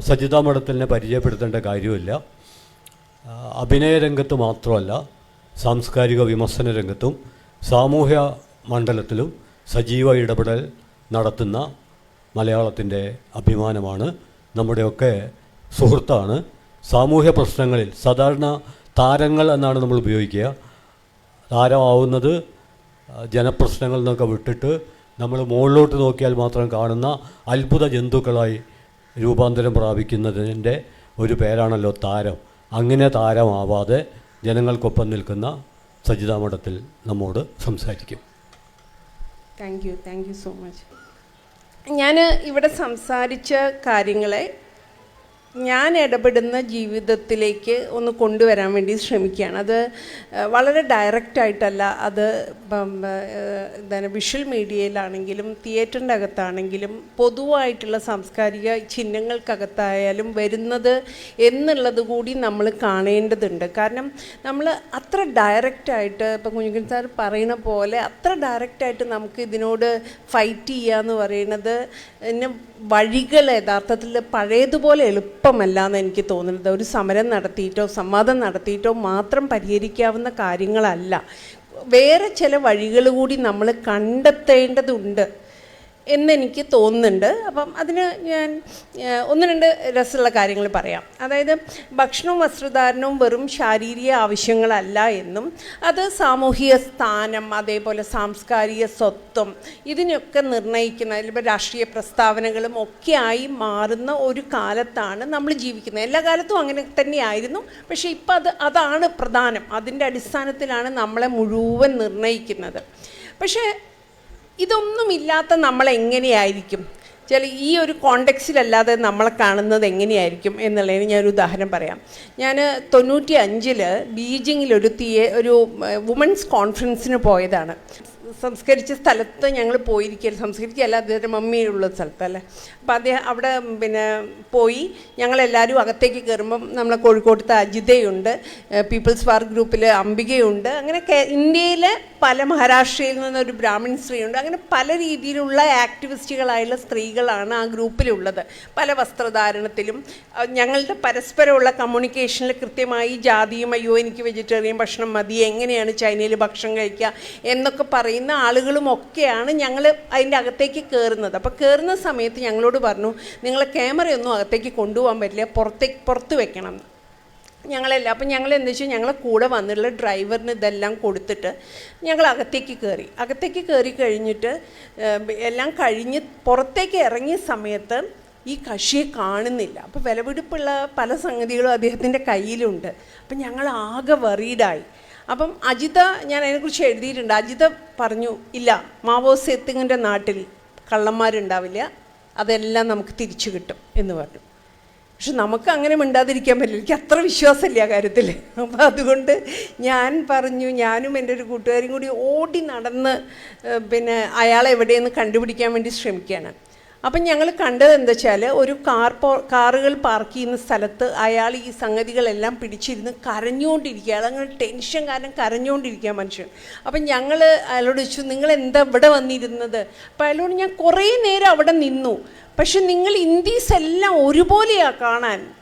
സജിത മഠത്തിനെ പരിചയപ്പെടുത്തേണ്ട കാര്യമില്ല. അഭിനയ രംഗത്ത് മാത്രമല്ല സാംസ്കാരിക വിമർശന രംഗത്തും സാമൂഹ്യ മണ്ഡലത്തിലും സജീവ ഇടപെടൽ നടത്തുന്ന മലയാളത്തിന്റെ അഭിമാനമാണ്. നമ്മുടെയൊക്കെ സുഹൃത്താണ്. സാമൂഹ്യ പ്രശ്നങ്ങളിൽ സാധാരണ താരങ്ങൾ എന്നാണ് നമ്മൾ ഉപയോഗിക്കുക. താരമാവുന്നത് ജനപ്രശ്നങ്ങളിൽ നിന്നൊക്കെ വിട്ടിട്ട് നമ്മൾ മുകളിലോട്ട് നോക്കിയാൽ മാത്രം കാണുന്ന അത്ഭുത ജന്തുക്കളായി രൂപാന്തരം പ്രാപിക്കുന്നതിന്റെ ഒരു പേരാണല്ലോ താരം. അങ്ങനെ താരമാവാതെ ജനങ്ങൾക്കൊപ്പം നിൽക്കുന്ന സജിതാ മഠത്തിൽ നമ്മോട് സംസാരിക്കും. Thank you thank you so much ഞാൻ ഇവിടെ സംസാരിച്ച കാര്യങ്ങളെ ഞാൻ ഇടപെടുന്ന ജീവിതത്തിലേക്ക് ഒന്ന് കൊണ്ടുവരാൻ വേണ്ടി ശ്രമിക്കുകയാണ്. അത് വളരെ ഡയറക്റ്റായിട്ടല്ല അത് ഇപ്പം വിഷ്വൽ മീഡിയയിലാണെങ്കിലും തിയേറ്ററിന്റെ അകത്താണെങ്കിലും പൊതുവായിട്ടുള്ള സാംസ്കാരിക ചിഹ്നങ്ങൾക്കകത്തായാലും വരുന്നത് എന്നുള്ളത് കൂടി നമ്മൾ കാണേണ്ടതുണ്ട്. കാരണം നമ്മൾ അത്ര ഡയറക്റ്റായിട്ട് ഇപ്പം കുഞ്ഞുകുൻ സാർ പറയുന്ന പോലെ അത്ര ഡയറക്റ്റായിട്ട് നമുക്ക് ഇതിനോട് ഫൈറ്റ് ചെയ്യുക എന്ന് പറയുന്നത് വഴികൾ യഥാർത്ഥത്തിൽ പഴയതുപോലെ എളുപ്പമല്ല എന്ന് എനിക്ക് തോന്നുന്നത്. ഒരു സമരം നടത്തിയിട്ടോ സംവാദം നടത്തിയിട്ടോ മാത്രം പരിഹരിക്കാവുന്ന കാര്യങ്ങളല്ല. വേറെ ചില വഴികൾ കൂടി നമ്മൾ കണ്ടെത്തേണ്ടതുണ്ട്. എന്നെനിക്ക് തോന്നുന്നുണ്ട്. അപ്പം അതിന് ഞാൻ ഒന്ന് രണ്ട് രസമുള്ള കാര്യങ്ങൾ പറയാം. അതായത് ഭക്ഷണവും വസ്ത്രധാരണവും വെറും ശാരീരിക ആവശ്യങ്ങളല്ല എന്നും അത് സാമൂഹിക സ്ഥാനം അതേപോലെ സാംസ്കാരിക സ്വത്വം ഇതിനൊക്കെ നിർണയിക്കുന്ന ഇപ്പോൾ രാഷ്ട്രീയ പ്രസ്താവനകളും ഒക്കെയായി മാറുന്ന ഒരു കാലത്താണ് നമ്മൾ ജീവിക്കുന്നത്. എല്ലാ കാലത്തും അങ്ങനെ തന്നെയായിരുന്നു. പക്ഷേ ഇപ്പം അത് അതാണ് പ്രധാനം. അതിന്റെ അടിസ്ഥാനത്തിലാണ് നമ്മളെ മുഴുവൻ നിർണയിക്കുന്നത് പക്ഷേ ഇതൊന്നുമില്ലാത്ത നമ്മൾ എങ്ങനെയായിരിക്കും? ചില ഈ ഒരു കോണ്ടെക്സിലല്ലാതെ നമ്മളെ കാണുന്നത് എങ്ങനെയായിരിക്കും എന്നുള്ളതിന് ഞാനൊരു ഉദാഹരണം പറയാം. ഞാൻ തൊണ്ണൂറ്റി അഞ്ചിൽ ബീജിങ്ങിലൊരു തിയേ ഒരു വുമൻസ് കോൺഫറൻസിന് പോയതാണ്. സംസ്കരിച്ച സ്ഥലത്ത് ഞങ്ങൾ പോയിരിക്കൽ സംസ്കരിക്കുകയല്ല അദ്ദേഹത്തിന്റെ മമ്മിയുള്ള സ്ഥലത്തല്ലേ. അപ്പം അദ്ദേഹം അവിടെ പിന്നെ പോയി. ഞങ്ങളെല്ലാവരും അകത്തേക്ക് കയറുമ്പം നമ്മളെ കോഴിക്കോട്ടത്തെ അജിതയുണ്ട് പീപ്പിൾസ് പാർക്ക് ഗ്രൂപ്പിൽ അംബികയുണ്ട്. അങ്ങനെ ഇന്ത്യയിലെ പല മഹാരാഷ്ട്രയിൽ നിന്നൊരു ബ്രാഹ്മിൺ സ്ത്രീയുണ്ട്. അങ്ങനെ പല രീതിയിലുള്ള ആക്ടിവിസ്റ്റുകളായുള്ള സ്ത്രീകളാണ് ആ ഗ്രൂപ്പിലുള്ളത്. പല വസ്ത്രധാരണത്തിലും ഞങ്ങളുടെ പരസ്പരമുള്ള കമ്മ്യൂണിക്കേഷനിൽ കൃത്യമായി ജാതിയും അയ്യോ എനിക്ക് വെജിറ്റേറിയൻ ഭക്ഷണം മതി എങ്ങനെയാണ് ചൈനയിൽ ഭക്ഷണം കഴിക്കുക എന്നൊക്കെ പറയുന്ന ആളുകളും ഒക്കെയാണ് ഞങ്ങൾ അതിന്റെ അകത്തേക്ക് കയറുന്നത് അപ്പോൾ കയറുന്ന സമയത്ത് ഞങ്ങളോട് പറഞ്ഞു നിങ്ങളെ ക്യാമറയൊന്നും അകത്തേക്ക് കൊണ്ടുപോകാൻ പറ്റില്ല പുറത്തേക്ക് പുറത്ത് വെക്കണം. ഞങ്ങളെല്ലാം അപ്പം ഞങ്ങൾ എന്താ വെച്ചാൽ ഞങ്ങളെ കൂടെ വന്നിട്ടുള്ള ഡ്രൈവറിന് ഇതെല്ലാം കൊടുത്തിട്ട് ഞങ്ങൾ അകത്തേക്ക് കയറി അകത്തേക്ക് കയറി കഴിഞ്ഞിട്ട് എല്ലാം കഴിഞ്ഞ് പുറത്തേക്ക് ഇറങ്ങിയ സമയത്ത് ഈ കക്ഷിയെ കാണുന്നില്ല. അപ്പോൾ വിലപിടിപ്പുള്ള പല സംഗതികളും അദ്ദേഹത്തിന്റെ കയ്യിലുണ്ട്. അപ്പം ഞങ്ങൾ ആകെ വറീഡായി അപ്പം അജിത ഞാൻ അതിനെക്കുറിച്ച് എഴുതിയിട്ടുണ്ട്. അജിത പറഞ്ഞു ഇല്ല മാവോ സേത്തിങ്ങിന്റെ നാട്ടിൽ കള്ളന്മാരുണ്ടാവില്ല. അതെല്ലാം നമുക്ക് തിരിച്ചു കിട്ടും എന്ന് പറഞ്ഞു. പക്ഷെ നമുക്ക് അങ്ങനെ മിണ്ടാതിരിക്കാൻ പറ്റില്ല. എനിക്ക് അത്ര വിശ്വാസമില്ല ആ കാര്യത്തിൽ. അപ്പോൾ അതുകൊണ്ട് ഞാൻ പറഞ്ഞു ഞാനും എന്റെ ഒരു കൂട്ടുകാരും കൂടി ഓടി നടന്ന് പിന്നെ അയാളെ എവിടെയെന്ന് കണ്ടുപിടിക്കാൻ വേണ്ടി ശ്രമിക്കുകയാണ്. അപ്പം ഞങ്ങൾ കണ്ടത് എന്താ വെച്ചാൽ ഒരു കാർ കാറുകൾ പാർക്ക് ചെയ്യുന്ന സ്ഥലത്ത് അയാൾ ഈ സംഗതികളെല്ലാം പിടിച്ചിരുന്ന് കരഞ്ഞുകൊണ്ടിരിക്കുക അതങ്ങനെ ടെൻഷൻ കാരണം കരഞ്ഞുകൊണ്ടിരിക്കുക മനുഷ്യൻ. അപ്പം ഞങ്ങൾ അയാളോട് ചോദിച്ചു നിങ്ങൾ എന്താ ഇവിടെ വന്നിരുന്നത്? അപ്പം അയാളോട് ഞാൻ കുറേ നേരം അവിടെ നിന്നു. പക്ഷെ നിങ്ങൾ ഇന്ത്യസ് എല്ലാം ഒരുപോലെയാണ് കാണാൻ.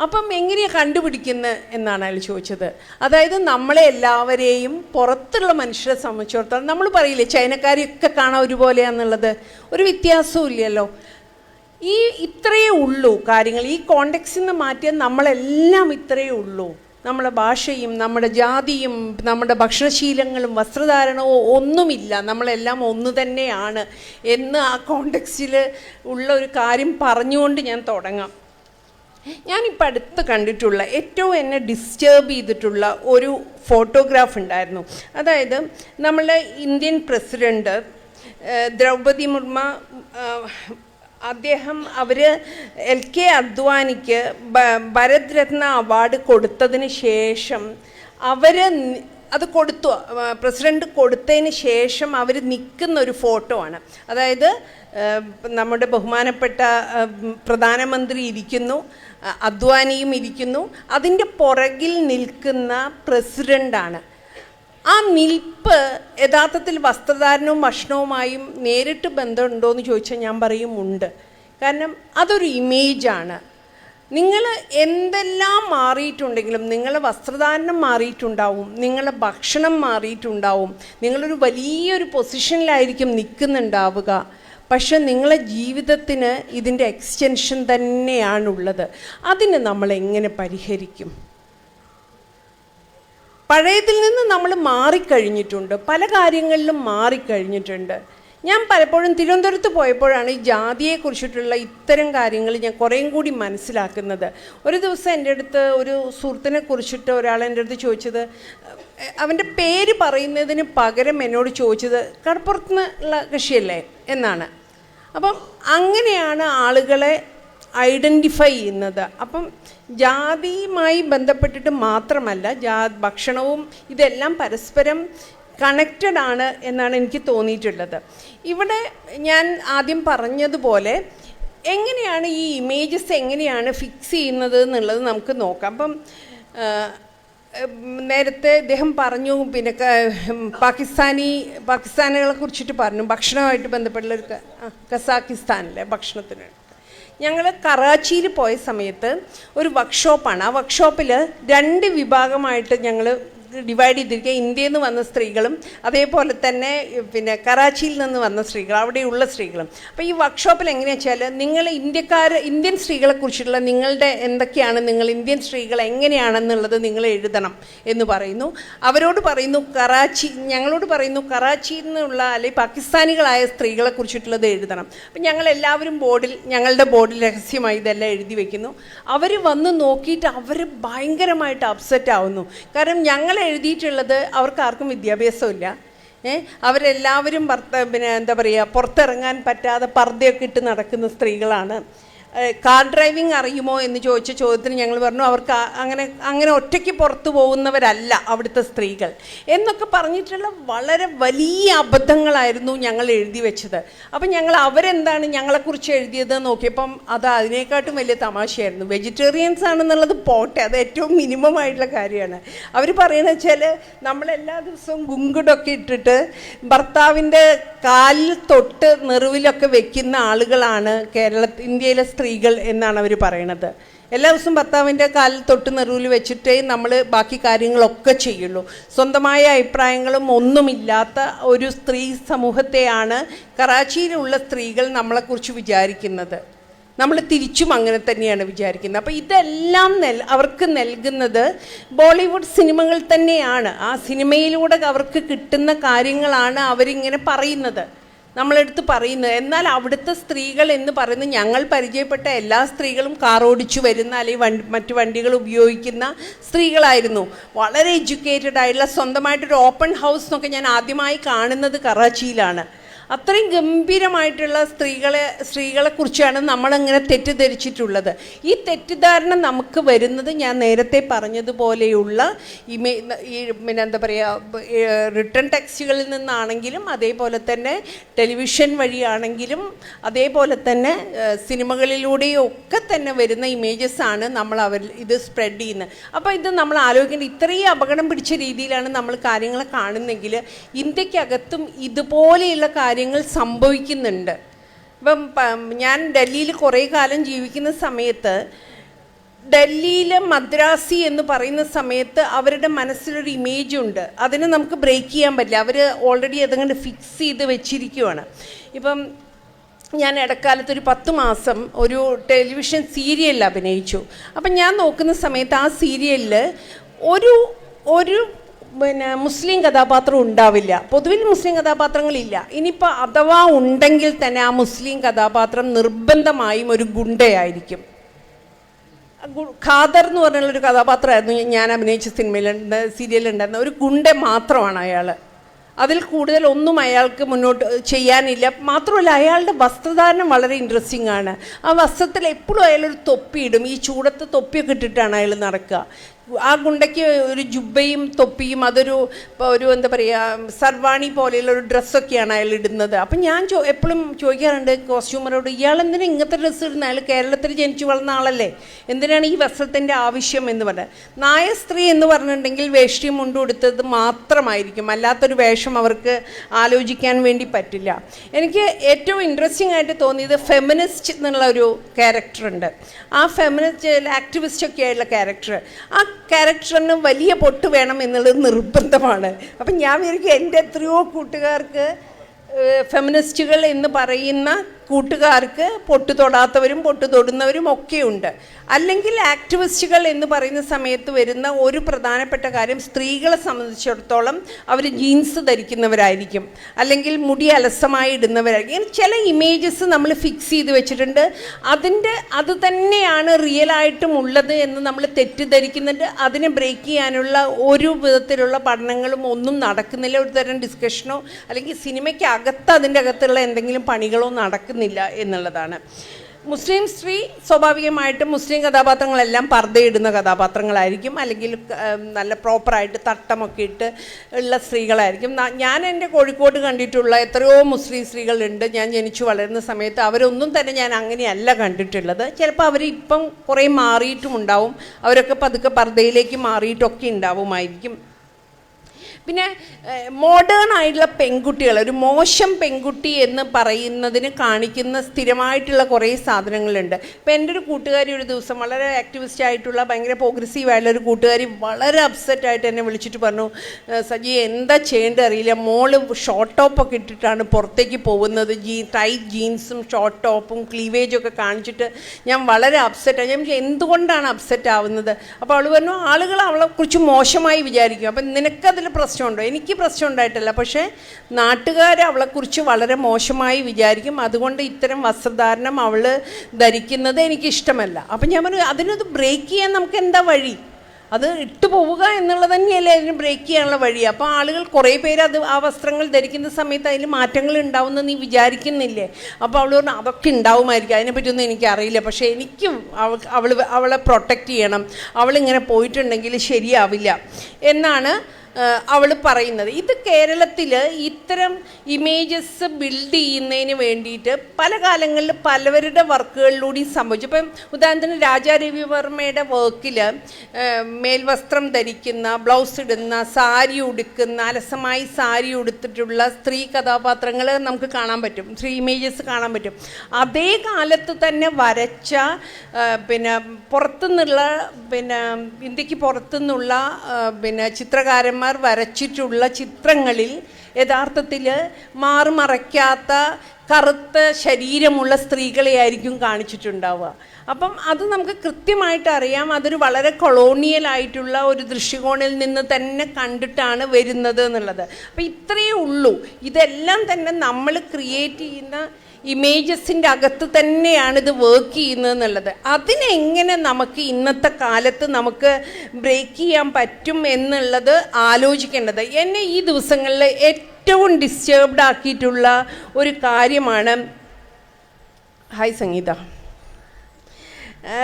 അപ്പം എങ്ങനെയാണ് കണ്ടുപിടിക്കുന്നത് എന്നാണ് അയാൾ ചോദിച്ചത്. അതായത് നമ്മളെ എല്ലാവരെയും പുറത്തുള്ള മനുഷ്യരെ സംബന്ധിച്ചിടത്തോളം നമ്മൾ പറയില്ലേ ചൈനക്കാരെയൊക്കെ കാണാൻ ഒരുപോലെയാണെന്നുള്ളത് ഒരു വ്യത്യാസവും ഇല്ലല്ലോ. ഈ ഇത്രയേ ഉള്ളൂ കാര്യങ്ങൾ. ഈ കോണ്ടെക്സിൽ നിന്ന് മാറ്റിയാൽ നമ്മളെല്ലാം ഇത്രയേ ഉള്ളൂ. നമ്മുടെ ഭാഷയും നമ്മുടെ ജാതിയും നമ്മുടെ ഭക്ഷണശീലങ്ങളും വസ്ത്രധാരണവും ഒന്നുമില്ല. നമ്മളെല്ലാം ഒന്ന് തന്നെയാണ് എന്ന് ആ കോണ്ടെക്സിൽ ഉള്ള ഒരു കാര്യം പറഞ്ഞുകൊണ്ട് ഞാൻ തുടങ്ങാം. ഞാനിപ്പോൾ അടുത്ത് കണ്ടിട്ടുള്ള ഏറ്റവും എന്നെ ഡിസ്റ്റേബ് ചെയ്തിട്ടുള്ള ഒരു ഫോട്ടോഗ്രാഫ് ഉണ്ടായിരുന്നു. അതായത് നമ്മളെ ഇന്ത്യൻ പ്രസിഡന്റ് ദ്രൗപതി മുർമ അദ്ദേഹം അവർ എൽ കെ അദ്വാനിക്ക് ഭരത് രത്ന അവാർഡ് കൊടുത്തതിന് ശേഷം അവർ അത് കൊടുത്തു. പ്രസിഡന്റ് പ്രസിഡന്റ് കൊടുത്തതിന് ശേഷം അവർ നിൽക്കുന്ന ഒരു ഫോട്ടോ ആണ്. അതായത് നമ്മുടെ ബഹുമാനപ്പെട്ട പ്രധാനമന്ത്രി ഇരിക്കുന്നു. അദ്വാനിയും ഇരിക്കുന്നു. അതിന്റെ പുറകിൽ നിൽക്കുന്ന പ്രസിഡന്റാണ്. ആ നിൽപ്പ് യഥാർത്ഥത്തിൽ വസ്ത്രധാരണവും ഭക്ഷണവുമായും നേരിട്ട് ബന്ധമുണ്ടോ എന്ന് ചോദിച്ചാൽ ഞാൻ പറയും ഉണ്ട്. കാരണം അതൊരു ഇമേജാണ്. നിങ്ങൾ എന്തെല്ലാം മാറിയിട്ടുണ്ടെങ്കിലും നിങ്ങളുടെ വസ്ത്രധാരണം മാറിയിട്ടുണ്ടാവും നിങ്ങളുടെ ഭക്ഷണം മാറിയിട്ടുണ്ടാവും നിങ്ങളൊരു വലിയൊരു പൊസിഷനിലായിരിക്കും നിൽക്കുന്നുണ്ടാവുക. പക്ഷെ നിങ്ങളെ ജീവിതത്തിന് ഇതിന്റെ എക്സ്റ്റൻഷൻ തന്നെയാണുള്ളത്. അതിനെ നമ്മൾ എങ്ങനെ പരിഹരിക്കും? പഴയതിൽ നിന്ന് നമ്മൾ മാറിക്കഴിഞ്ഞിട്ടുണ്ട്. പല കാര്യങ്ങളിലും മാറിക്കഴിഞ്ഞിട്ടുണ്ട്. ഞാൻ പലപ്പോഴും തിരുവനന്തപുരത്ത് പോയപ്പോഴാണ് ഈ ജാതിയെക്കുറിച്ചിട്ടുള്ള ഇത്തരം കാര്യങ്ങൾ ഞാൻ കുറേയും കൂടി മനസ്സിലാക്കുന്നത്. ഒരു ദിവസം എന്റെ അടുത്ത് ഒരു സുഹൃത്തിനെ കുറിച്ചിട്ട് ഒരാൾ എന്റെ അടുത്ത് ചോദിച്ചത് "എ, അവന്റെ പേര് പറയുന്നതിന് പകരം എന്നോട് ചോദിച്ചത് കടപ്പുറത്ത് നിന്നുള്ള കൃഷിയല്ലേ എന്നാണ്. അപ്പം അങ്ങനെയാണ് ആളുകളെ ഐഡന്റിഫൈ ചെയ്യുന്നത്. അപ്പം ജാതിയുമായി ബന്ധപ്പെട്ടിട്ട് മാത്രമല്ല ജാ ഭക്ഷണവും ഇതെല്ലാം പരസ്പരം കണക്റ്റഡ് ആണ് എന്നാണ് എനിക്ക് തോന്നിയിട്ടുള്ളത്. ഇവിടെ ഞാൻ ആദ്യം പറഞ്ഞതുപോലെ എങ്ങനെയാണ് ഈ ഇമേജസ് എങ്ങനെയാണ് ഫിക്സ് ചെയ്യുന്നത് എന്നുള്ളത് നമുക്ക് നോക്കാം. അപ്പം നേരത്തെ ഇദ്ദേഹം പറഞ്ഞു പിന്നെ പാകിസ്ഥാനി പാകിസ്ഥാനികളെ കുറിച്ചിട്ട് പറഞ്ഞു ഭക്ഷണമായിട്ട് ബന്ധപ്പെട്ടുള്ള ഒരു കസാക്കിസ്ഥാനിലെ ഭക്ഷണത്തിന്. ഞങ്ങൾ കറാച്ചിയിൽ പോയ സമയത്ത് ഒരു വർക്ക്ഷോപ്പാണ് ആ വർക്ക്ഷോപ്പിൽ രണ്ട് വിഭാഗമായിട്ട് ഞങ്ങൾ ഡിവൈഡ് ചെയ്തിരിക്കുക. ഇന്ത്യയിൽ നിന്ന് വന്ന സ്ത്രീകളും അതേപോലെ തന്നെ പിന്നെ കറാച്ചിയിൽ നിന്ന് വന്ന സ്ത്രീകൾ അവിടെയുള്ള സ്ത്രീകളും. അപ്പോൾ ഈ വർക്ക്ഷോപ്പിൽ എങ്ങനെയാണെന്ന് വെച്ചാൽ നിങ്ങൾ ഇന്ത്യക്കാർ ഇന്ത്യൻ സ്ത്രീകളെ കുറിച്ചുള്ള നിങ്ങളുടെ എന്തൊക്കെയാണ് നിങ്ങൾ ഇന്ത്യൻ സ്ത്രീകൾ എങ്ങനെയാണെന്നുള്ളത് നിങ്ങൾ എഴുതണം എന്ന് പറയുന്നു. അവരോട് പറയുന്നു കറാച്ചി ഞങ്ങളോട് പറയുന്നു കറാച്ചിയിൽ നിന്നുള്ള അല്ലെങ്കിൽ പാകിസ്ഥാനികളായ സ്ത്രീകളെ കുറിച്ചിട്ടുള്ളത് എഴുതണം. അപ്പം ഞങ്ങൾ എല്ലാവരും ബോർഡിൽ ഞങ്ങളുടെ ബോർഡിൽ രഹസ്യമായി ഇതെല്ലാം എഴുതി വെക്കുന്നു. അവർ വന്ന് നോക്കിയിട്ട് അവർ ഭയങ്കരമായിട്ട് അപ്സെറ്റ് ആവുന്നു. കാരണം ഞങ്ങൾ എഴുതിയിട്ടുള്ളത് അവർക്ക് ആർക്കും വിദ്യാഭ്യാസമില്ല ഏ അവരെല്ലാവരും ഭർത്ത പിന്നെ എന്താ പറയുക പുറത്തിറങ്ങാൻ പറ്റാതെ പർദ്ദയൊക്കെ ഇട്ട് നടക്കുന്ന സ്ത്രീകളാണ്. കാർ ഡ്രൈവിംഗ് അറിയുമോ എന്ന് ചോദിച്ച ചോദ്യത്തിന് ഞങ്ങൾ പറഞ്ഞു അവർക്ക് അങ്ങനെ അങ്ങനെ ഒറ്റയ്ക്ക് പുറത്തു പോകുന്നവരല്ല അവിടുത്തെ സ്ത്രീകൾ. എന്നൊക്കെ പറഞ്ഞിട്ടുള്ള വളരെ വലിയ അബദ്ധങ്ങളായിരുന്നു ഞങ്ങൾ എഴുതി വെച്ചത്. അപ്പം ഞങ്ങൾ അവരെന്താണ് ഞങ്ങളെക്കുറിച്ച് എഴുതിയത് നോക്കിയപ്പം അത് അതിനേക്കാട്ടും വലിയ തമാശയായിരുന്നു. വെജിറ്റേറിയൻസ് ആണെന്നുള്ളത് പോട്ടെ അത് ഏറ്റവും മിനിമം ആയിട്ടുള്ള കാര്യമാണ്. അവർ പറയുന്നത് വെച്ചാൽ നമ്മൾ എല്ലാ ദിവസവും ഗുങ്കുടൊക്കെ ഇട്ടിട്ട് ഭർത്താവിന്റെ കാലിൽ തൊട്ട് നെറുവിലൊക്കെ വെക്കുന്ന ആളുകളാണ് കേരള ഇന്ത്യയിലെ സ്ത്രീകൾ എന്നാണ് അവർ പറയണത്. എല്ലാ ദിവസവും ഭർത്താവിന്റെ കാലിൽ തൊട്ട് നെറുവിൽ വെച്ചിട്ടേ നമ്മൾ ബാക്കി കാര്യങ്ങളൊക്കെ ചെയ്യുള്ളൂ. സ്വന്തമായ അഭിപ്രായങ്ങളും ഒന്നുമില്ലാത്ത ഒരു സ്ത്രീ സമൂഹത്തെയാണ് കറാച്ചിയിലുള്ള സ്ത്രീകൾ നമ്മളെക്കുറിച്ച് വിചാരിക്കുന്നത്. നമ്മൾ തിരിച്ചും അങ്ങനെ തന്നെയാണ് വിചാരിക്കുന്നത്. അപ്പോൾ ഇതെല്ലാം നെൽ അവർക്ക് നൽകുന്നത് ബോളിവുഡ് സിനിമകൾ തന്നെയാണ്. ആ സിനിമയിലൂടെ അവർക്ക് കിട്ടുന്ന കാര്യങ്ങളാണ് അവരിങ്ങനെ പറയുന്നത്. നമ്മളെടുത്ത് പറയുന്നത് എന്നാൽ അവിടുത്തെ സ്ത്രീകൾ എന്ന് പറയുന്നത് ഞങ്ങൾ പരിചയപ്പെട്ട എല്ലാ സ്ത്രീകളും കാർ ഓടിച്ചു വരുന്ന അല്ലെങ്കിൽ വണ്ടി മറ്റു വണ്ടികൾ ഉപയോഗിക്കുന്ന സ്ത്രീകളായിരുന്നു. വളരെ എഡ്യൂക്കേറ്റഡ് ആയിട്ടുള്ള സ്വന്തമായിട്ടൊരു ഓപ്പൺ ഹൗസ് എന്നൊക്കെ ഞാൻ ആദ്യമായി കാണുന്നത് കറാച്ചിയിലാണ്. അത്രയും ഗംഭീരമായിട്ടുള്ള സ്ത്രീകളെ സ്ത്രീകളെ കുറിച്ചാണ് നമ്മളങ്ങനെ തെറ്റിദ്ധരിച്ചിട്ടുള്ളത്. ഈ തെറ്റിദ്ധാരണ നമുക്ക് വരുന്നത് ഞാൻ നേരത്തെ പറഞ്ഞതുപോലെയുള്ള ഇമേ ഈ പിന്നെ എന്താ പറയുക റിട്ടേൺ ടെക്സ്റ്റുകളിൽ നിന്നാണെങ്കിലും അതേപോലെ തന്നെ ടെലിവിഷൻ വഴിയാണെങ്കിലും അതേപോലെ തന്നെ സിനിമകളിലൂടെയും ഒക്കെ തന്നെ വരുന്ന ഇമേജസ് ആണ് നമ്മൾ അവർ ഇത് സ്പ്രെഡ് ചെയ്യുന്നത്. അപ്പോൾ ഇത് നമ്മൾ ആലോചിക്കേണ്ട ഇത്രയും അപകടം പിടിച്ച രീതിയിലാണ് നമ്മൾ കാര്യങ്ങളെ കാണുന്നെങ്കിൽ ഇന്ത്യക്കകത്തും ഇതുപോലെയുള്ള കാര്യങ്ങൾ സംഭവിക്കുന്നുണ്ട്. ഇപ്പം ഞാൻ ഡൽഹിയിൽ കുറേ കാലം ജീവിക്കുന്ന സമയത്ത് ഡൽഹിയിലെ മദ്രാസി എന്ന് പറയുന്ന സമയത്ത് അവരുടെ മനസ്സിലൊരു ഇമേജ് ഉണ്ട്. അതിനെ നമുക്ക് ബ്രേക്ക് ചെയ്യാൻ പറ്റില്ല. അവർ ഓൾറെഡി അതങ്ങോട്ട് ഫിക്സ് ചെയ്ത് വെച്ചിരിക്കുവാണ്. ഇപ്പം ഞാൻ ഇടക്കാലത്ത് ഒരു പത്ത് മാസം ഒരു ടെലിവിഷൻ സീരിയലിൽ അഭിനയിച്ചു. അപ്പം ഞാൻ നോക്കുന്ന സമയത്ത് ആ സീരിയലിൽ ഒരു ഒരു പിന്നെ മുസ്ലിം കഥാപാത്രം ഉണ്ടാവില്ല. പൊതുവിൽ മുസ്ലിം കഥാപാത്രങ്ങളില്ല. ഇനിയിപ്പോൾ അഥവാ ഉണ്ടെങ്കിൽ തന്നെ ആ മുസ്ലിം കഥാപാത്രം നിർബന്ധമായും ഒരു ഗുണ്ടയായിരിക്കും ഖാദർ എന്ന് പറഞ്ഞുള്ള ഒരു കഥാപാത്രമായിരുന്നു ഞാൻ അഭിനയിച്ച സിനിമയിലുണ്ട് സീരിയലുണ്ടായിരുന്ന ഒരു ഗുണ്ട മാത്രമാണ് അയാൾ അതിൽ കൂടുതൽ ഒന്നും അയാൾക്ക് മുന്നോട്ട് ചെയ്യാനില്ല. മാത്രമല്ല അയാളുടെ വസ്ത്രധാരണം വളരെ ഇൻട്രസ്റ്റിംഗ് ആണ്. ആ വസ്ത്രത്തിൽ എപ്പോഴും അയാളൊരു തൊപ്പിയിടും. ഈ ചൂടത്ത് തൊപ്പിയൊക്കെ ഇട്ടിട്ടാണ് അയാൾ നടക്കുക. ആ ഗുണ്ടയ്ക്ക് ഒരു ജുബയും തൊപ്പിയും അതൊരു ഒരു എന്താ പറയുക സർവാണി പോലെയുള്ള ഒരു ഡ്രസ്സൊക്കെയാണ് അയാൾ ഇടുന്നത്. അപ്പം ഞാൻ ചോ എപ്പോഴും ചോദിക്കാറുണ്ട് കോസ്റ്റ്യൂമറോട് ഇയാൾ എന്തിനാ ഇങ്ങനത്തെ ഡ്രസ്സ് ഇടുന്ന? അയാൾ കേരളത്തിൽ ജനിച്ചു വളർന്ന ആളല്ലേ. എന്തിനാണ് ഈ വസ്ത്രത്തിന്റെ ആവശ്യം എന്ന് പറഞ്ഞത്? നായ സ്ത്രീ എന്ന് പറഞ്ഞിട്ടുണ്ടെങ്കിൽ വേഷ്ടിയും മുണ്ടും കൊടുത്തത് മാത്രമായിരിക്കും. അല്ലാത്തൊരു വേഷം അവർക്ക് ആലോചിക്കാൻ വേണ്ടി പറ്റില്ല. എനിക്ക് ഏറ്റവും ഇൻട്രസ്റ്റിംഗ് ആയിട്ട് തോന്നിയത് ഫെമിനിസ്റ്റ് എന്നുള്ള ഒരു ക്യാരക്ടറുണ്ട് ആ ഫെമിനിസ്റ്റ് ആക്ടിവിസ്റ്റ് ഒക്കെ ആയിട്ടുള്ള ക്യാരക്ടർ ആ ക്യാരക്ടറിന് വലിയ പൊട്ട് വേണം എന്നുള്ളത് നിർബന്ധമാണ്. അപ്പം ഞാൻ വിചാരിക്കും എന്റെ എത്രയോ കൂട്ടുകാർക്ക് ഫെമിനിസ്റ്റുകൾ എന്ന് പറയുന്ന കൂട്ടുകാർക്ക് പൊട്ടു തൊടാത്തവരും പൊട്ടു തൊടുന്നവരും ഒക്കെയുണ്ട്. അല്ലെങ്കിൽ ആക്ടിവിസ്റ്റുകൾ എന്ന് പറയുന്ന സമയത്ത് വരുന്ന ഒരു പ്രധാനപ്പെട്ട കാര്യം സ്ത്രീകളെ സംബന്ധിച്ചിടത്തോളം അവർ ജീൻസ് ധരിക്കുന്നവരായിരിക്കും. അല്ലെങ്കിൽ മുടി അലസമായി ഇടുന്നവരായിരിക്കും. ഇങ്ങനെ ചില ഇമേജസ് നമ്മൾ ഫിക്സ് ചെയ്ത് വെച്ചിട്ടുണ്ട്. അതിന്റെ അത് തന്നെയാണ് റിയലായിട്ടും ഉള്ളത് എന്ന് നമ്മൾ തെറ്റിദ്ധരിക്കുന്നുണ്ട്. അതിനെ ബ്രേക്ക് ചെയ്യാനുള്ള ഒരു വിധത്തിലുള്ള പഠനങ്ങളും ഒന്നും നടക്കുന്നില്ല. ഒരു തരം ഡിസ്കഷനോ അല്ലെങ്കിൽ സിനിമയ്ക്കകത്ത് അതിന്റെ അകത്തുള്ള എന്തെങ്കിലും പണികളോ നടക്കുന്നില്ല. എന്നുള്ളതാണ്. മുസ്ലിം സ്ത്രീ സ്വാഭാവികമായിട്ടും മുസ്ലിം കഥാപാത്രങ്ങളെല്ലാം പർദ്ദയിടുന്ന കഥാപാത്രങ്ങളായിരിക്കും. അല്ലെങ്കിൽ നല്ല പ്രോപ്പറായിട്ട് തട്ടമൊക്കെ ഇട്ട് ഉള്ള സ്ത്രീകളായിരിക്കും. ഞാൻ എന്റെ കോഴിക്കോട് കണ്ടിട്ടുള്ള എത്രയോ മുസ്ലിം സ്ത്രീകളുണ്ട്. ഞാൻ ജനിച്ചു വളരുന്ന സമയത്ത് അവരൊന്നും തന്നെ ഞാൻ അങ്ങനെയല്ല കണ്ടിട്ടുള്ളത്. ചിലപ്പോൾ അവർ ഇപ്പം കുറേ മാറിയിട്ടും ഉണ്ടാവും അവരൊക്കെ പതുക്കെ പർദ്ദയിലേക്ക് മാറിയിട്ടൊക്കെ ഉണ്ടാവുമായിരിക്കും. പിന്നെ മോഡേൺ ആയിട്ടുള്ള പെൺകുട്ടികൾ ഒരു മോശം പെൺകുട്ടി എന്ന് പറയുന്നതിന് കാണിക്കുന്ന സ്ഥിരമായിട്ടുള്ള കുറേ സാധനങ്ങളുണ്ട്. ഇപ്പം എന്റെ ഒരു കൂട്ടുകാരി ഒരു ദിവസം വളരെ ആക്ടിവിസ്റ്റ് ആയിട്ടുള്ള ഭയങ്കര പ്രോഗ്രസീവ് ആയിട്ടുള്ള ഒരു കൂട്ടുകാരി വളരെ അപ്സെറ്റ് ആയിട്ട് എന്നെ വിളിച്ചിട്ട് പറഞ്ഞു സജി എന്താ ചെയ്യേണ്ടത് അറിയില്ല. മോൾ ഷോർട്ട് ടോപ്പൊക്കെ ഇട്ടിട്ടാണ് പുറത്തേക്ക് പോകുന്നത്. ജീ ടൈറ്റ് ജീൻസും ഷോർട്ട് ടോപ്പും ക്ലീവേജും ഒക്കെ കാണിച്ചിട്ട് ഞാൻ വളരെ അപ്സെറ്റ് ഞാൻ എന്തുകൊണ്ടാണ് അപ്സെറ്റ് ആവുന്നത്? അപ്പോൾ അവൾ പറഞ്ഞു ആളുകൾ അവളെ അവളെക്കുറിച്ച് മോശമായി വിചാരിക്കും. അപ്പം നിനക്കതിൽ പ്രശ്നമുണ്ടോ? എനിക്ക് പ്രശ്നം ഉണ്ടായിട്ടില്ല പക്ഷേ നാട്ടുകാർ അവളെക്കുറിച്ച് വളരെ മോശമായി വിചാരിക്കും. അതുകൊണ്ട് ഇത്തരം വസ്ത്രധാരണം അവൾ ധരിക്കുന്നത് എനിക്കിഷ്ടമല്ല. അപ്പം ഞാൻ പറഞ്ഞു അതിനത് ബ്രേക്ക് ചെയ്യാൻ നമുക്ക് എന്താ വഴി? അത് ഇട്ടു പോവുക എന്നുള്ളത് തന്നെയല്ലേ അതിന് ബ്രേക്ക് ചെയ്യാനുള്ള വഴി? അപ്പോൾ ആളുകൾ കുറേ പേര് അത് ആ വസ്ത്രങ്ങൾ ധരിക്കുന്ന സമയത്ത് അതിൽ മാറ്റങ്ങൾ ഉണ്ടാവുമെന്ന് നീ വിചാരിക്കുന്നില്ലേ? അപ്പോൾ അവൾ പറഞ്ഞു അതൊക്കെ ഉണ്ടാവുമായിരിക്കും. അതിനെപ്പറ്റിയൊന്നും എനിക്കറിയില്ല. പക്ഷേ എനിക്കും അവൾ അവളെ പ്രൊട്ടക്റ്റ് ചെയ്യണം. അവളിങ്ങനെ പോയിട്ടുണ്ടെങ്കിൽ ശരിയാവില്ല. എന്നാണ് അവൾ പറയുന്നത്. ഇത് കേരളത്തിൽ ഇത്തരം ഇമേജസ് ബിൽഡ് ചെയ്യുന്നതിന് വേണ്ടിയിട്ട് പല കാലങ്ങളിൽ പലവരുടെ വർക്കുകളിലൂടെയും സംഭവിച്ചു. ഇപ്പം ഉദാഹരണത്തിന് രാജാ രവിവർമ്മയുടെ വർക്കിൽ മേൽവസ്ത്രം ധരിക്കുന്ന ബ്ലൗസ് ഇടുന്ന സാരി ഉടുക്കുന്ന അലസമായി സാരി ഉടുത്തിട്ടുള്ള സ്ത്രീ കഥാപാത്രങ്ങൾ നമുക്ക് കാണാൻ പറ്റും. സ്ത്രീ ഇമേജസ് കാണാൻ പറ്റും. അതേ കാലത്ത് തന്നെ വരച്ച പിന്നെ പുറത്തുനിന്നുള്ള പിന്നെ ഇന്ത്യയ്ക്ക് പുറത്തുനിന്നുള്ള പിന്നെ ചിത്രകാരന്മാർ വരച്ചിട്ടുള്ള ചിത്രങ്ങളിൽ യഥാർത്ഥത്തിൽ മാറുമറയ്ക്കാത്ത കറുത്ത ശരീരമുള്ള സ്ത്രീകളെയായിരിക്കും കാണിച്ചിട്ടുണ്ടാവുക. അപ്പം അത് നമുക്ക് കൃത്യമായിട്ട് അറിയാം. അതൊരു വളരെ കൊളോണിയൽ ആയിട്ടുള്ള ഒരു ദൃഷ്ടികോണിൽ നിന്ന് തന്നെ കണ്ടിട്ടാണ് വരുന്നത് എന്നുള്ളത്. അപ്പം ഇത്രയേ ഉള്ളൂ. ഇതെല്ലാം തന്നെ നമ്മൾ ക്രിയേറ്റ് ചെയ്യുന്ന ഇമേജസിന്റെ അകത്ത് തന്നെയാണ് ഇത് വർക്ക് ചെയ്യുന്നത് എന്നുള്ളത്. അതിനെങ്ങനെ നമുക്ക് ഇന്നത്തെ കാലത്ത് നമുക്ക് ബ്രേക്ക് ചെയ്യാൻ പറ്റും എന്നുള്ളത് ആലോചിക്കേണ്ടത്. എന്നെ ഈ ദിവസങ്ങളിൽ ഏറ്റവും ഡിസ്റ്റേബ്ഡ് ആക്കിയിട്ടുള്ള ഒരു കാര്യമാണ്. ഹായ് സംഗീത.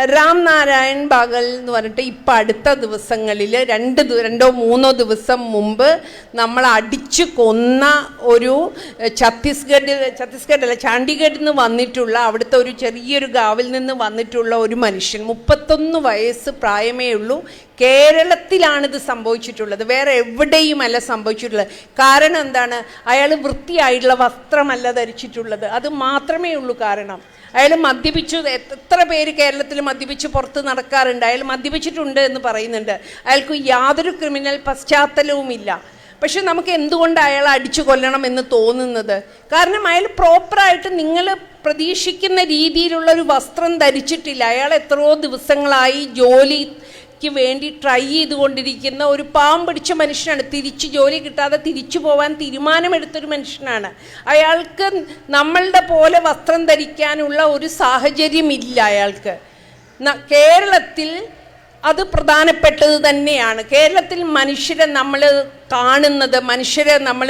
രാം നാരായൺ ബാഗൽ എന്ന് പറഞ്ഞിട്ട് ഇപ്പം അടുത്ത ദിവസങ്ങളിൽ രണ്ട് രണ്ടോ മൂന്നോ ദിവസം മുമ്പ് നമ്മൾ അടിച്ചു കൊന്ന ഒരു ഛത്തീസ്ഗഡ് ഛത്തീസ്ഗഡ് അല്ല ചണ്ഡീഗഡിൽ നിന്ന് വന്നിട്ടുള്ള അവിടുത്തെ ഒരു ചെറിയൊരു ഗാവിൽ നിന്ന് വന്നിട്ടുള്ള ഒരു മനുഷ്യൻ. മുപ്പത്തൊന്ന് വയസ്സ് പ്രായമേ ഉള്ളൂ. കേരളത്തിലാണിത് സംഭവിച്ചിട്ടുള്ളത്. വേറെ എവിടെയുമല്ല സംഭവിച്ചിട്ടുള്ളത്. കാരണം എന്താണ്? അയാൾ വൃത്തിയായിട്ടുള്ള വസ്ത്രമല്ല ധരിച്ചിട്ടുള്ളത്. അത് മാത്രമേ ഉള്ളൂ കാരണം. അയാൾ മദ്യപിച്ചു എത്ര പേര് കേരളത്തിൽ മദ്യപിച്ച് പുറത്ത് നടക്കാറുണ്ട്? അയാൾ മദ്യപിച്ചിട്ടുണ്ട് എന്ന് പറയുന്നുണ്ട്. അയാൾക്ക് യാതൊരു ക്രിമിനൽ പശ്ചാത്തലവുമില്ല പക്ഷെ നമുക്ക് എന്തുകൊണ്ട് അയാളെ അടിച്ചു കൊല്ലണം എന്ന് തോന്നുന്നത്? കാരണം അയാൾ പ്രോപ്പറായിട്ട് നിങ്ങൾ പ്രതീക്ഷിക്കുന്ന രീതിയിലുള്ള ഒരു വസ്ത്രം ധരിച്ചിട്ടില്ല. അയാൾ എത്രയോ ദിവസങ്ങളായി ജോലി ക്ക് വേണ്ടി ട്രൈ ചെയ്തുകൊണ്ടിരിക്കുന്ന ഒരു പാവം പിടിച്ച മനുഷ്യനാണ്. തിരിച്ച് ജോലി കിട്ടാതെ തിരിച്ചു പോവാൻ തീരുമാനമെടുത്തൊരു മനുഷ്യനാണ്. അയാൾക്ക് നമ്മളുടെ പോലെ വസ്ത്രം ധരിക്കാനുള്ള ഒരു സാഹചര്യമില്ല അയാൾക്ക്. കേരളത്തിൽ അത് പ്രധാനപ്പെട്ടത് തന്നെയാണ്. കേരളത്തിൽ മനുഷ്യരെ നമ്മൾ കാണുന്നത് മനുഷ്യരെ നമ്മൾ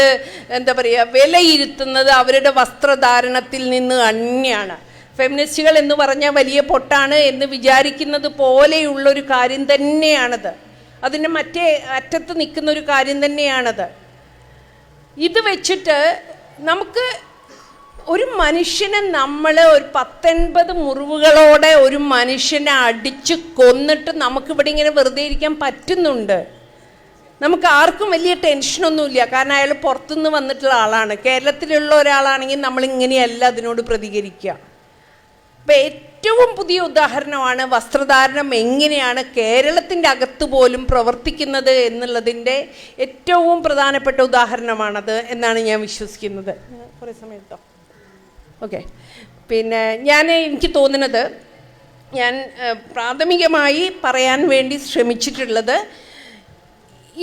എന്താ പറയുക വിലയിരുത്തുന്നത് അവരുടെ വസ്ത്രധാരണത്തിൽ നിന്ന് തന്നെയാണ്. ഫെമിനിസ്റ്റുകൾ എന്ന് പറഞ്ഞാൽ വലിയ പൊട്ടാണ് എന്ന് വിചാരിക്കുന്നത് പോലെയുള്ളൊരു കാര്യം തന്നെയാണത്. അതിന്റെ മറ്റേ അറ്റത്ത് നിൽക്കുന്ന ഒരു കാര്യം തന്നെയാണത്. ഇത് വെച്ചിട്ട് നമുക്ക് ഒരു മനുഷ്യനെ നമ്മൾ ഒരു പത്തൊൻപത് മുറിവുകളോടെ ഒരു മനുഷ്യനെ അടിച്ച് കൊന്നിട്ട് നമുക്കിവിടെ ഇങ്ങനെ വെറുതെ ഇരിക്കാൻ പറ്റുന്നുണ്ട്. നമുക്ക് ആർക്കും വലിയ ടെൻഷനൊന്നുമില്ല. കാരണം അയാൾ പുറത്തുനിന്ന് വന്നിട്ടുള്ള ആളാണ്. കേരളത്തിലുള്ള ഒരാളാണെങ്കിൽ നമ്മൾ ഇങ്ങനെയല്ല അതിനോട് പ്രതികരിക്കുക. അപ്പം ഏറ്റവും പുതിയ ഉദാഹരണമാണ് വസ്ത്രധാരണം എങ്ങനെയാണ് കേരളത്തിന്റെ അകത്ത് പോലും പ്രവർത്തിക്കുന്നത് എന്നുള്ളതിന്റെ ഏറ്റവും പ്രധാനപ്പെട്ട ഉദാഹരണമാണത് എന്നാണ് ഞാൻ വിശ്വസിക്കുന്നത്. കുറേ സമയത്തോ ഓക്കെ. പിന്നെ ഞാൻ എനിക്ക് തോന്നുന്നത് ഞാൻ പ്രാഥമികമായി പറയാൻ വേണ്ടി ശ്രമിച്ചിട്ടുള്ളത്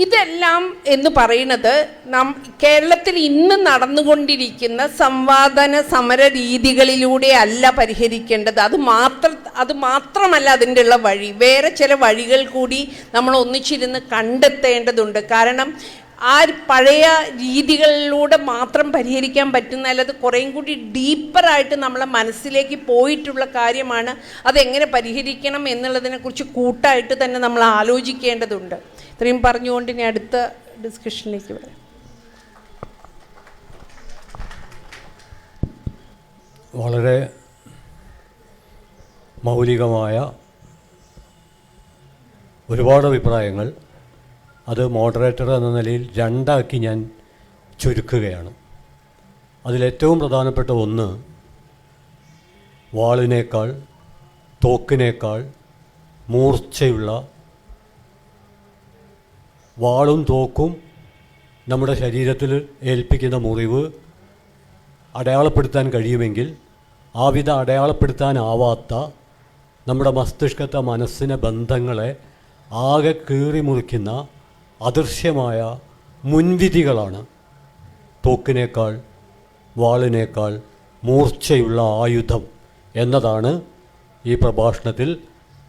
ഇതെല്ലാം എന്ന് പറയുന്നത് നാം കേരളത്തിൽ ഇന്ന് നടന്നുകൊണ്ടിരിക്കുന്ന സംവാദന സമര രീതികളിലൂടെ അല്ല പരിഹരിക്കേണ്ടത്. അത് മാത്ര അത് മാത്രമല്ല അതിന്റെ ഉള്ള വഴി. വേറെ ചില വഴികൾ കൂടി നമ്മൾ ഒന്നിച്ചിരുന്ന് കണ്ടെത്തേണ്ടതുണ്ട്. കാരണം ആ പഴയ രീതികളിലൂടെ മാത്രം പരിഹരിക്കാൻ പറ്റുന്ന അല്ലാതെ കുറേയും കൂടി ഡീപ്പറായിട്ട് നമ്മളെ മനസ്സിലേക്ക് പോയിട്ടുള്ള കാര്യമാണ് അതെങ്ങനെ പരിഹരിക്കണം എന്നുള്ളതിനെക്കുറിച്ച് കൂട്ടായിട്ട് തന്നെ നമ്മൾ ആലോചിക്കേണ്ടതുണ്ട്. ഇത്രയും പറഞ്ഞുകൊണ്ട് ഇനി അടുത്ത ഡിസ്കഷനിലേക്ക് വരാം. വളരെ മൗലികമായ ഒരുപാട് അഭിപ്രായങ്ങൾ. അത് മോഡറേറ്റർ എന്ന നിലയിൽ രണ്ടാക്കി ഞാൻ ചുരുക്കുകയാണ്. അതിലേറ്റവും പ്രധാനപ്പെട്ട ഒന്ന് വാളിനേക്കാൾ തോക്കിനേക്കാൾ മൂർച്ചയുള്ള വാളും തോക്കും നമ്മുടെ ശരീരത്തിൽ ഏൽപ്പിക്കുന്ന മുറിവ് അടയാളപ്പെടുത്താൻ കഴിയുമെങ്കിൽ ആ വിധ അടയാളപ്പെടുത്താനാവാത്ത നമ്മുടെ മസ്തിഷ്കത്തെ മനസ്സിനെ ബന്ധങ്ങളെ ആകെ കീറി മുറിക്കുന്ന അദൃശ്യമായ മുൻവിധികളാണ്. തോക്കിനേക്കാൾ വാളിനേക്കാൾ മൂർച്ചയുള്ള ആയുധം എന്നതാണ് ഈ പ്രഭാഷണത്തിൽ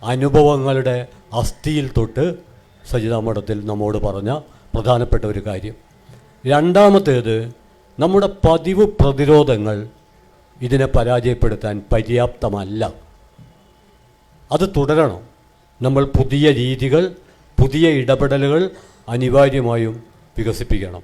അനുഭവങ്ങളുടെ അസ്ഥിയിൽ തൊട്ട് സജിതാ മഠത്തിൽ നമ്മോട് പറഞ്ഞ പ്രധാനപ്പെട്ട ഒരു കാര്യം. രണ്ടാമത്തേത് നമ്മുടെ പതിവ് പ്രതിരോധങ്ങൾ ഇതിനെ പരാജയപ്പെടുത്താൻ പര്യാപ്തമല്ല. അത് തുടരണം. നമ്മൾ പുതിയ രീതികൾ പുതിയ ഇടപെടലുകൾ അനിവാര്യമായും വികസിപ്പിക്കണം.